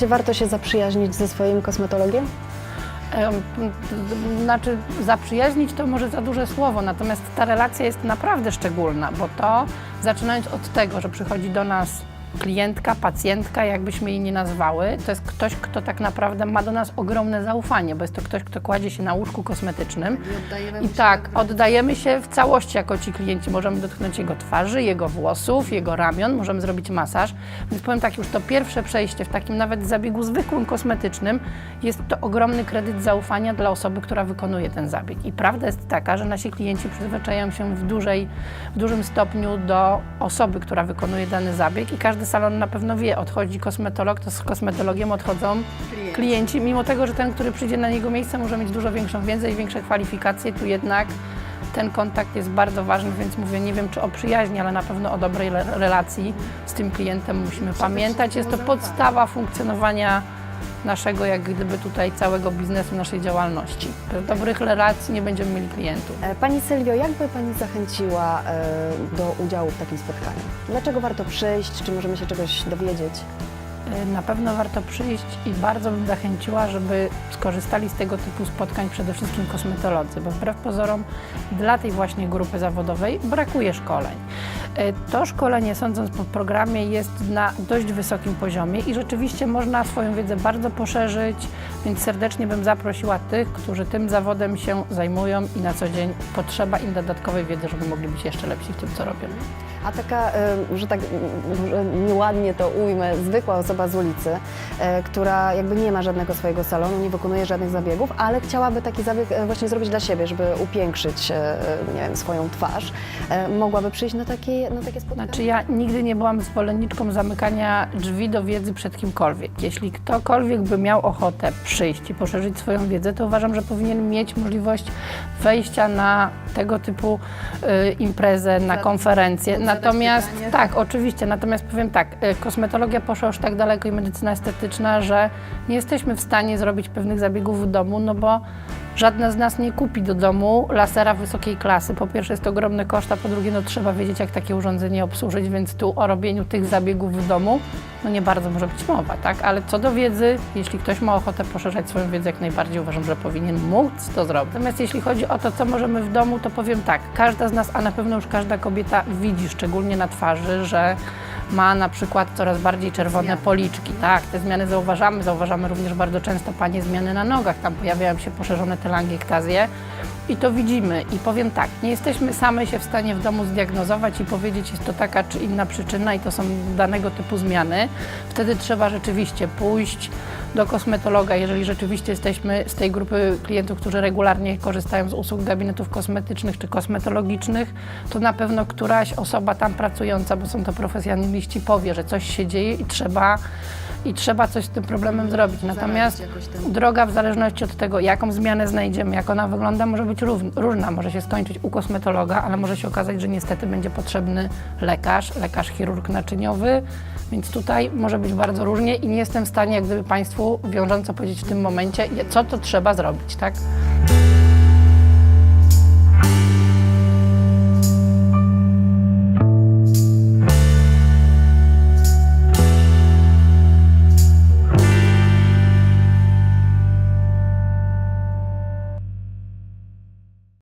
Czy warto się zaprzyjaźnić ze swoim kosmetologiem? Em, Znaczy, zaprzyjaźnić to może za duże słowo, natomiast ta relacja jest naprawdę szczególna, bo to zaczynając od tego, że przychodzi do nas klientka, pacjentka, jakbyśmy jej nie nazwały, to jest ktoś, kto tak naprawdę ma do nas ogromne zaufanie, bo jest to ktoś, kto kładzie się na łóżku kosmetycznym i tak, oddajemy się w całości jako ci klienci. Możemy dotknąć jego twarzy, jego włosów, jego ramion, możemy zrobić masaż. Więc powiem tak, już to pierwsze przejście w takim nawet zabiegu zwykłym kosmetycznym jest to ogromny kredyt zaufania dla osoby, która wykonuje ten zabieg. I prawda jest taka, że nasi klienci przyzwyczajają się w, dużej, w dużym stopniu do osoby, która wykonuje dany zabieg i każdy salon na pewno wie, odchodzi kosmetolog, to z kosmetologiem odchodzą klienci, mimo tego, że ten, który przyjdzie na niego miejsce może mieć dużo większą wiedzę i większe kwalifikacje, tu jednak ten kontakt jest bardzo ważny, więc mówię, nie wiem czy o przyjaźni, ale na pewno o dobrej relacji z tym klientem musimy pamiętać. Jest to podstawa funkcjonowania naszego, jak gdyby tutaj całego biznesu, naszej działalności. Bez dobrych relacji nie będziemy mieli klientów. E, Pani Sylwio, jak by Pani zachęciła e, do udziału w takim spotkaniu? Dlaczego warto przyjść? Czy możemy się czegoś dowiedzieć? Y, Na pewno warto przyjść i bardzo bym zachęciła, żeby skorzystali z tego typu spotkań przede wszystkim kosmetolodzy, bo wbrew pozorom dla tej właśnie grupy zawodowej brakuje szkoleń. Y, To szkolenie, sądząc po programie, jest na dość wysokim poziomie i rzeczywiście można swoją wiedzę bardzo poszerzyć, więc serdecznie bym zaprosiła tych, którzy tym zawodem się zajmują i na co dzień potrzeba im dodatkowej wiedzy, żeby mogli być jeszcze lepsi w tym, co robią. A taka, e, że tak może nieładnie to ujmę, zwykła osoba z ulicy, e, która jakby nie ma żadnego swojego salonu, nie wykonuje żadnych zabiegów, ale chciałaby taki zabieg e, właśnie zrobić dla siebie, żeby upiększyć, e, nie wiem, swoją twarz, mogłaby przyjść na takie, na takie spotkanie? Znaczy ja nigdy nie byłam zwolenniczką zamykania drzwi do wiedzy przed kimkolwiek. Jeśli ktokolwiek by miał ochotę przyjść i poszerzyć swoją wiedzę, to uważam, że powinien mieć możliwość wejścia na tego typu y, imprezę, na konferencję. Natomiast tak, oczywiście, natomiast powiem tak, y, kosmetologia poszła już tak daleko i medycyna estetyczna, że nie jesteśmy w stanie zrobić pewnych zabiegów w domu, no bo Żadna z nas nie kupi do domu lasera wysokiej klasy. Po pierwsze jest to ogromny koszt, a po drugie no, trzeba wiedzieć, jak takie urządzenie obsłużyć, więc tu o robieniu tych zabiegów w domu no nie bardzo może być mowa, tak? Ale co do wiedzy, jeśli ktoś ma ochotę poszerzać swoją wiedzę, jak najbardziej uważam, że powinien móc to zrobić. Natomiast jeśli chodzi o to, co możemy w domu, to powiem tak, każda z nas, a na pewno już każda kobieta widzi, szczególnie na twarzy, że ma na przykład coraz bardziej czerwone policzki. Tak, te zmiany zauważamy. Zauważamy również bardzo często panie zmiany na nogach. Tam pojawiają się poszerzone telangiektazje i to widzimy. I powiem tak, nie jesteśmy same się w stanie w domu zdiagnozować i powiedzieć, jest to taka czy inna przyczyna i to są danego typu zmiany. Wtedy trzeba rzeczywiście pójść do kosmetologa, jeżeli rzeczywiście jesteśmy z tej grupy klientów, którzy regularnie korzystają z usług gabinetów kosmetycznych czy kosmetologicznych, to na pewno któraś osoba tam pracująca, bo są to profesjonaliści, powie, że coś się dzieje i trzeba, i trzeba coś z tym problemem zrobić. Natomiast droga w zależności od tego, jaką zmianę znajdziemy, jak ona wygląda, może być różna. Może się skończyć u kosmetologa, ale może się okazać, że niestety będzie potrzebny lekarz, lekarz chirurg naczyniowy, więc tutaj może być bardzo różnie i nie jestem w stanie jak gdyby Państwu wiążąco powiedzieć w tym momencie, co to trzeba zrobić, tak?